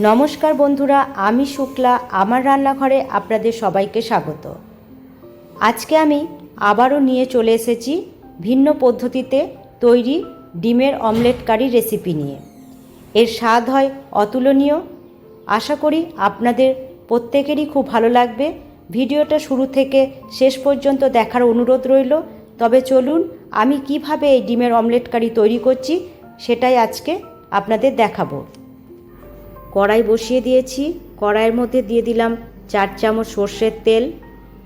নমস্কার বন্ধুরা, আমি শুক্লা, আমার রান্নাঘরে আপনাদের সবাইকে স্বাগত। আজকে আমি আবারও নিয়ে চলে এসেছি ভিন্ন পদ্ধতিতে তৈরি ডিমের অমলেট কারি রেসিপি নিয়ে। এর স্বাদ হয় অতুলনীয়। আশা করি আপনাদের প্রত্যেকেরই খুব ভালো লাগবে। ভিডিওটা শুরু থেকে শেষ পর্যন্ত দেখার অনুরোধ রইল। তবে চলুন, আমি কীভাবে এই ডিমের অমলেট কারি তৈরি করছি সেটাই আজকে আপনাদের দেখাবো। কড়াই বসিয়ে দিয়েছি। কড়াইয়ের মধ্যে দিয়ে দিলাম চার চামচ সর্ষের তেল।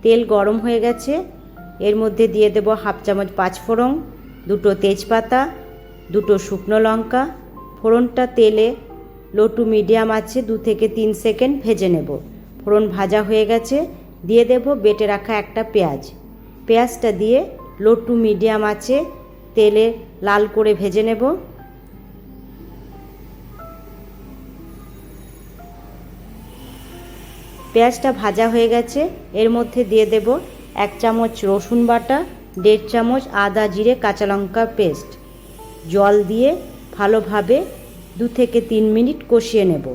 তেল গরম হয়ে গেছে। এর মধ্যে দিয়ে দেব হাফ চামচ পাঁচফোড়ন দুটো তেজপাতা, দুটো শুকনো লঙ্কা। ফোড়নটা তেলে লো টু মিডিয়াম আছে, দু থেকে তিন সেকেন্ড ভেজে নেব। ফোড়ন ভাজা হয়ে গেছে। দিয়ে দেব বেটে রাখা একটা পেঁয়াজ। পেঁয়াজটা দিয়ে লো টু মিডিয়াম আছে, তেলে লাল করে ভেজে নেব। পেঁয়াজটা ভাজা হয়ে গেছে। এর মধ্যে দিয়ে দেব এক চামচ রসুন বাটা, দেড় চামচ আদা জিরে কাঁচা লঙ্কা পেস্ট। জল দিয়ে ভালোভাবে দু থেকে তিন মিনিট কষিয়ে নেব।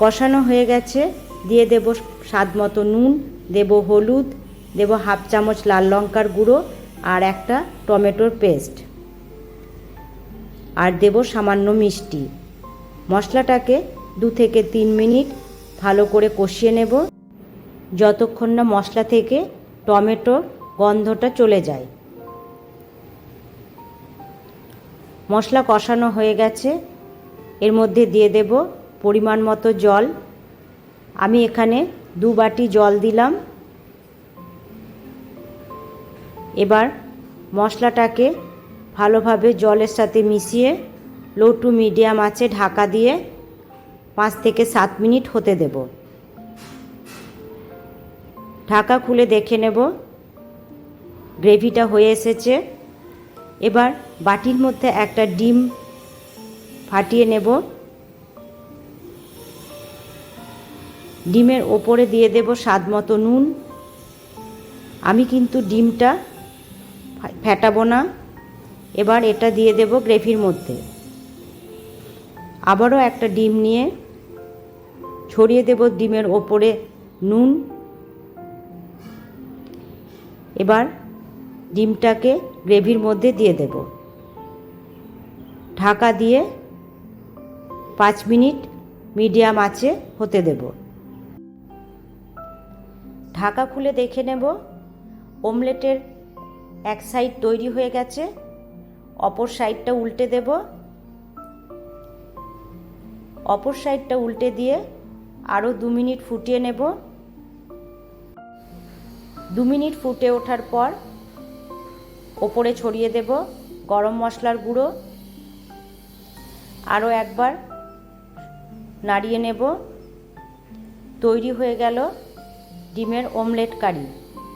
কষানো হয়ে গেছে। দিয়ে দেব স্বাদ মতো নুন, দেব হলুদ, দেব হাফ চামচ লাল লঙ্কার গুঁড়ো আর একটা টমেটোর পেস্ট। আর দেব সামান্য মিষ্টি। মশলাটাকে দু থেকে তিন মিনিট ভালো করে কষিয়ে নেব। যতক্ষণ না মশলা থেকে টমেটোর গন্ধটা চলে যায়। মশলা কষানো হয়ে গেছে। এর মধ্যে দিয়ে দেব পরিমাণ মতো জল। আমি এখানে দু বাটি জল দিলাম। এবার মশলাটাকে ভালোভাবে জলের সাথে মিশিয়ে লো টু মিডিয়াম আছে ঢাকা দিয়ে পাঁচ থেকে সাত মিনিট হতে দেব। ঢাকা খুলে দেখে নেব। গ্রেভিটা হয়ে এসেছে। এবার বাটির মধ্যে একটা ডিম ফাটিয়ে নেব। ডিমের ওপরে দিয়ে দেব স্বাদ মতো নুন। আমি কিন্তু ডিমটা ফেটাবো না। এবার এটা দিয়ে দেব গ্রেভির মধ্যে। আবারও একটা ডিম নিয়ে ছড়িয়ে দেব ডিমের ওপরে নুন। এবার ডিমটাকে গ্রেভির মধ্যে দিয়ে দেব। ঢাকা দিয়ে পাঁচ মিনিট মিডিয়াম আছে হতে দেব। ঢাকা খুলে দেখে নেব। ওমলেটের এক সাইড তৈরি হয়ে গেছে। অপর সাইডটা উল্টে দেব। অপর সাইডটা উল্টে দিয়ে আরও দু মিনিট ফুটিয়ে নেব। দু মিনিট ফুটে ওঠার পর ওপরে ছড়িয়ে দেব গরম মশলার গুঁড়ো। আরও একবার নাড়িয়ে নেব। তৈরি হয়ে গেল ডিমের ওমলেট কারি।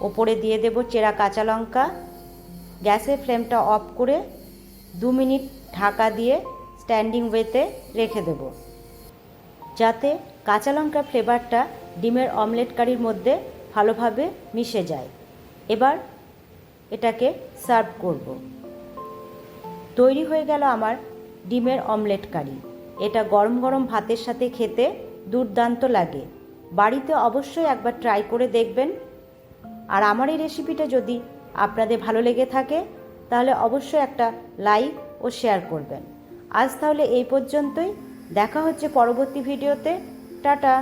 ওপরে দিয়ে দেব চেরা কাঁচা লঙ্কা। গ্যাসের ফ্লেমটা অফ করে দু মিনিট ঢাকা দিয়ে স্ট্যান্ডিং ওয়েতে রেখে দেব। যাতে কাঁচা লঙ্কার ফ্লেভারটা ডিমের অমলেট কারির মধ্যে ভালোভাবে মিশে যায়। এবার এটাকে সার্ভ করব। তৈরি হয়ে গেল আমার ডিমের অমলেট কারি। এটা গরম গরম ভাতের সাথে খেতে দুর্দান্ত লাগে। বাড়িতে অবশ্যই একবার ট্রাই করে দেখবেন। আর আমার এই রেসিপিটা যদি আপনাদের ভালো লেগে থাকে, তাহলে অবশ্যই একটা লাইক ও শেয়ার করবেন। আজ তাহলে এই পর্যন্তই। দেখা হচ্ছে পরবর্তী ভিডিওতে। টাটা।